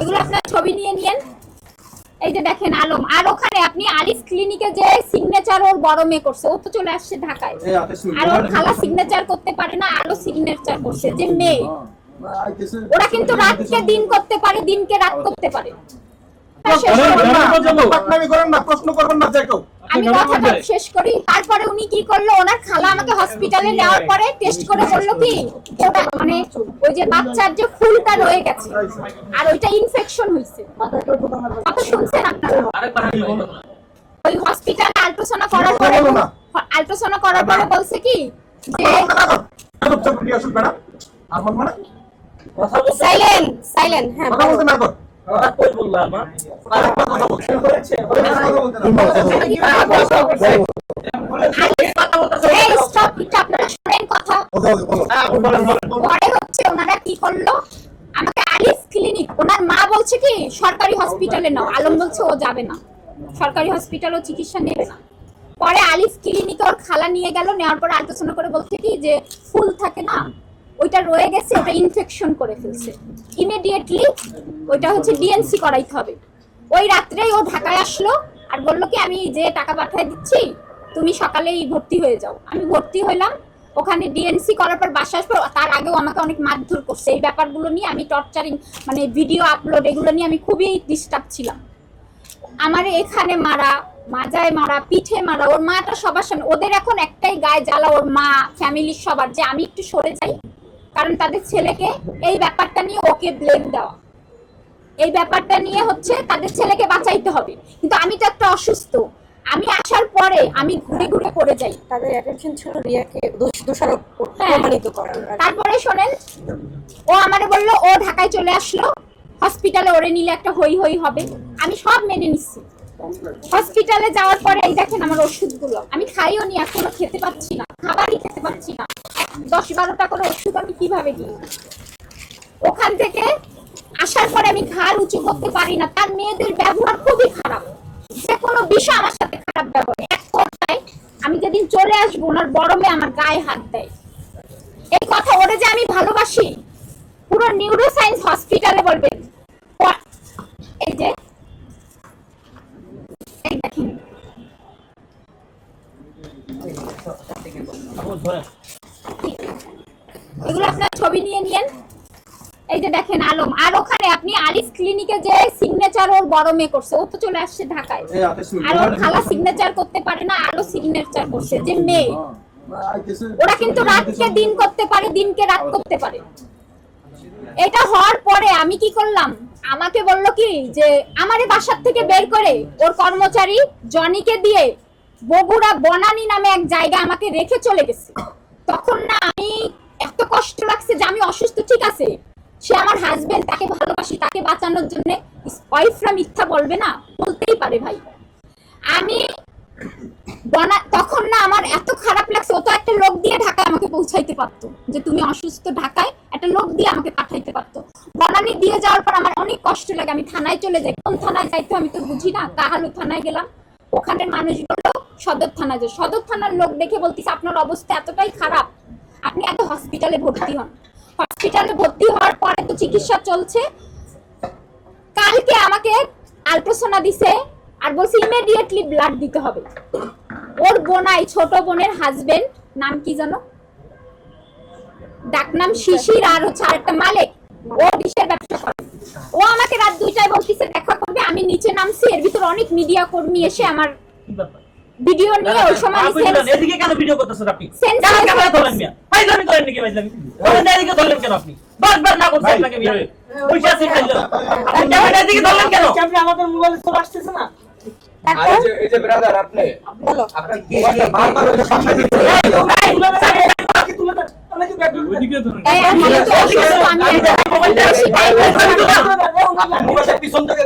এগুলো আপনার ছবি নিয়ে নিয়েন। এই যে দেখেন আলম। আর ওখানে আপনি আলিস ক্লিনিকে যে সিগনেচার ওর বড় মেয়ে করছে ও তো চলে আসছে ঢাকায়। আর ওর খালা সিগনেচার করতে পারে না আলো সিগনেচার করছে যে মেয়ে। ওরা কিন্তু রাতকে দিন করতে পারে দিনকে রাত করতে পারে। না। প্রশ্ন করবেন না যে কেউ আমি কথাটা শেষ করি। তারপরে উনি কি করল? ওনার খালা আমাকে হসপিটালে নেওয়ার পরে টেস্ট করে বলল কি ওটা মানে ওই যে বাচ্চার যে ফুলটা রয়ে গেছে আর ওইটা ইনফেকশন হয়েছে কথা শুনছেন আপনারা? ওই হসপিটালে আল্ট্রাসাউন্ড করার পরে বলো না। আল্ট্রাসাউন্ড করার পরে বলছে কি যে আদব আসুন ম্যাডাম আর সাইলেন্ট সাইলেন্ট হ্যাঁ মা বলছে কি সরকারি হসপিটালে নাও আলম বলছে ও যাবে না সরকারি হসপিটালও চিকিৎসা নেবে না পরে আলিফ ক্লিনিকে ওর খালা নিয়ে গেল, নেওয়ার পরে আলোচনা করে বলছে কি যে ফুল থাকে না ওইটা রয়ে গেছে, ওটা ইনফেকশন করে ফেলছে। ইমিডিয়েটলি ওইটা হচ্ছে ডিএনসি করাইতে হবে। ওই রাত্রেই ও ঢাকায় আসলো আর বলল কি, আমি যে টাকা পাঠিয়ে দিচ্ছি, তুমি সকালেই ভর্তি হয়ে যাও। আমি ভর্তি হইলাম। ওখানে ডিএনসি করার পর বাসা আসব তার আগেও আমাকে অনেক মারধর করছে। এই ব্যাপারগুলো নিয়ে আমি টর্চারিং মানে ভিডিও আপলোড এগুলো নিয়ে আমি খুবই ডিস্টার্ব ছিলাম। আমার এখানে মারা, মাজায় মারা, পিঠে মারা, ওর মাটা সবার সামনে, ওদের এখন একটাই গায়ে জ্বালা, ওর মা ফ্যামিলির সবার, যে আমি একটু সরে যাই কারণ তাদের ছেলেকে এই ব্যাপারটা নিয়ে ওকে ব্লেম দেওয়া। এই ব্যাপারটা নিয়ে হচ্ছে তাদের ছেলেকে বাঁচাইতে হবে। কিন্তু আমি তো একটা অসুস্থ। আমি আসার পরে আমি ঘুরে ঘুরে পড়ে যাই। তাদের অ্যাটেনশন ছিল রিয়াকে দোষারোপ হ্যাঁ। প্রমাণিত করার আর কি। তারপরে শোনেন ও আমারে বলল ও ঢাকায় চলে আসলো। হসপিটালে ওরে নিলে একটা হই হই হবে। আমি সব মেনে নিচ্ছি হসপিটালে যাওয়ার পরে এই দেখেন আমার ওষুধগুলো। আমি খাইও নি এখনও খেতে পাচ্ছি না। খাবারই খেতে পাচ্ছি না। দশ বারোটা করে ওষুধ আমি কীভাবে দিই? ওখান থেকে আসার পরে আমি ঘাড় উঁচু করতে পারি না। তার মেয়েদের ব্যবহার খুবই খারাপ। যে কোনো বিষয় আমার সাথে খারাপ ব্যবহার এক কথায়, আমি যেদিন চলে আসব, ওনার বড় মেয়ে আমার গায়ে হাত দেয়। এই কথা ওরে যে আমি ভালোবাসি, পুরো নিউরো সায়েন্স হসপিটালে বলবেন। এই যে, এই দেখেন। এগুলো আপনার ছবি নিয়ে নিয়েন। এই যে দেখেন আলম। আর ওখানে আপনি আলিস ক্লিনিকে যে সিগনেচার ওর বড় মেয়ে করছে ও তো চলে আসছে ঢাকায়। আর ওর খালা সিগনেচার করতে পারে না আলো সিগনেচার করছে। যে মেয়ে। ওরা কিন্তু রাতকে দিন করতে পারে দিনকে রাত করতে পারে। এটা হওয়ার পরে আমি কি করলাম? আমাকে বলল কি যে আমারে বাসার থেকে বের করে ওর কর্মচারী জনিকে দিয়ে বগুড়া বনানী নামে এক জায়গা আমাকে রেখে চলে গেছে। তখন না আমি এত কষ্ট লাগছে যে আমি অসুস্থ, ঠিক আছে। সে আমার হাজবেন্ড তাকে ভালোবাসি, তাকে বাঁচানোর জন্য ওয়াইফরা মিথ্যা বলবে না? বলতেই পারে ভাই। আমি তখন না আমার এত খারাপ লাগছে, ও তো একটা লোক দিয়ে ঢাকায় আমাকে পৌঁছাইতে পারতো, যে তুমি অসুস্থ ঢাকায় একটা লোক দিয়ে আমাকে পাঠাইতে পারতো। বনানি দিয়ে যাওয়ার পর আমার অনেক কষ্ট লাগে, আমি থানায় চলে যাই। কোন থানায় যাইতে আমি তো বুঝি না, কাহালু থানায় গেলাম। ওখানের মানুষ বলল সদর থানায় যে সদর থানার লোক দেখে বলতেছে, আপনার অবস্থা এতটাই খারাপ। আপনি এত হসপিটালে ভর্তি হন। হসপিটালে ভর্তি হওয়ার পরে তো চিকিৎসা চলছে। কালকে আমাকে আলট্রাসোনা দিছে আর বলছে ইমিডিয়েটলি ব্লাড দিতে হবে। ওর বোনাই ছোট বোনের হাজবেন্ড নাম কি জানো? ডাকনাম শিশির আর হচ্ছে আরেকটা মালিক। ও ডিশের ব্যবসা করে। ও আমাকে রাত দুইটায় বলতেছে, দেখা করবে। আমি নিচে নামছি, এর ভিতর অনেক মিডিয়া কর্মী এসে আমার ভিডিও নিয়ে ওই সময় এদিকে কেন ভিডিও করতেছেন আপনি কেন ক্যামেরা ধরলেন মিয়া ফাইজলামি করেন নাকি ফাইজলামি বলেন এদিকে ধরলেন কেন আপনি বারবার না করছেন আপনাকে মিয়া পয়সা আছে ফাইজলামি আপনি ক্যামেরা এদিকে ধরলেন কেন আপনি আমাদের মোবাইলে চলে আসতেছে না এই যে ব্রাদার আপনি বলো আপনার কি বারবার ওই সামনে দিতে পিছন থেকে